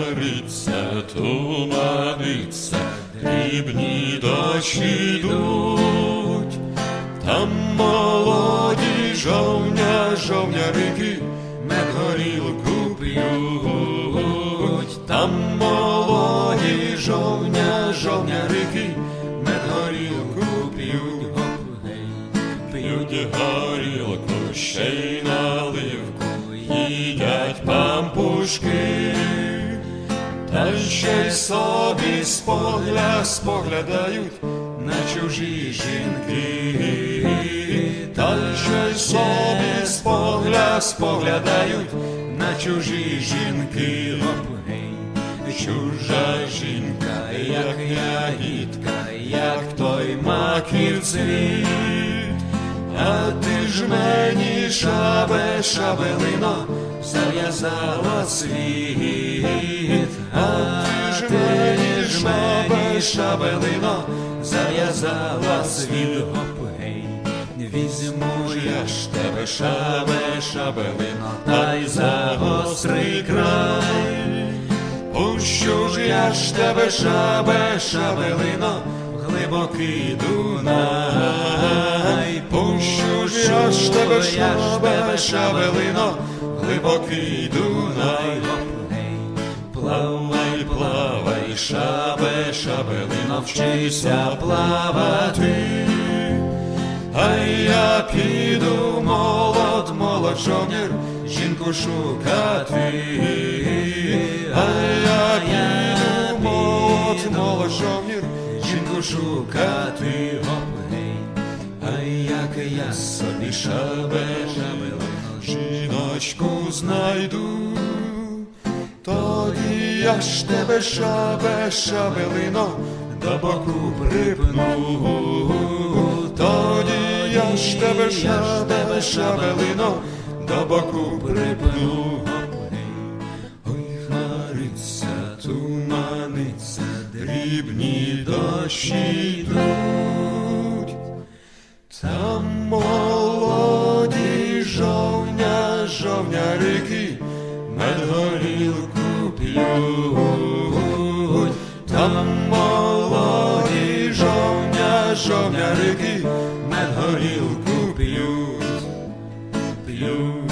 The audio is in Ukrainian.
хмариться, туманиться, дрібні дощі йдуть, там молоді жовня, жовнярики, мед горілку п'ють, там молоді жовня, жовнярики, мед горілку п'ють, п'ють горілку, ще й наливку, їдять пампушки. Та собі спогля споглядають на чужі жінки, та ще собі спогля споглядають на чужі жінки. Чужа жінка, як ягідка, як той маків цвіт. А ти ж мені шабе, шабелино, зав'язала світ, шабелино, зав'язала. Гоп, гей, візьму я ж тебе шабе, шабелино, та й за гострий край. Пущу ж я ж тебе шабе, шабелино, глибокий Дунай. Пущу ж я ж тебе шабе, шабелино, глибокий Дунай. Плавай, шабе, шабелино, вчися плавати. А я піду молод, молод жовнір, жінку шукати. А я піду молод, молод жовнір, жінку шукати. А як я собі шабе, шабелино, жіночку знайду. Тоді я ж тебе шабе, шабелино, до боку припну. Тоді я ж тебе шабе, шабелино, до боку припну. Туманиться, дрібні дощі йдуть. Там молоді жовня, жовнярики, мед горілку б'ють, там молоді жовня, жовнярики, медгорілку п'ють, п'ють.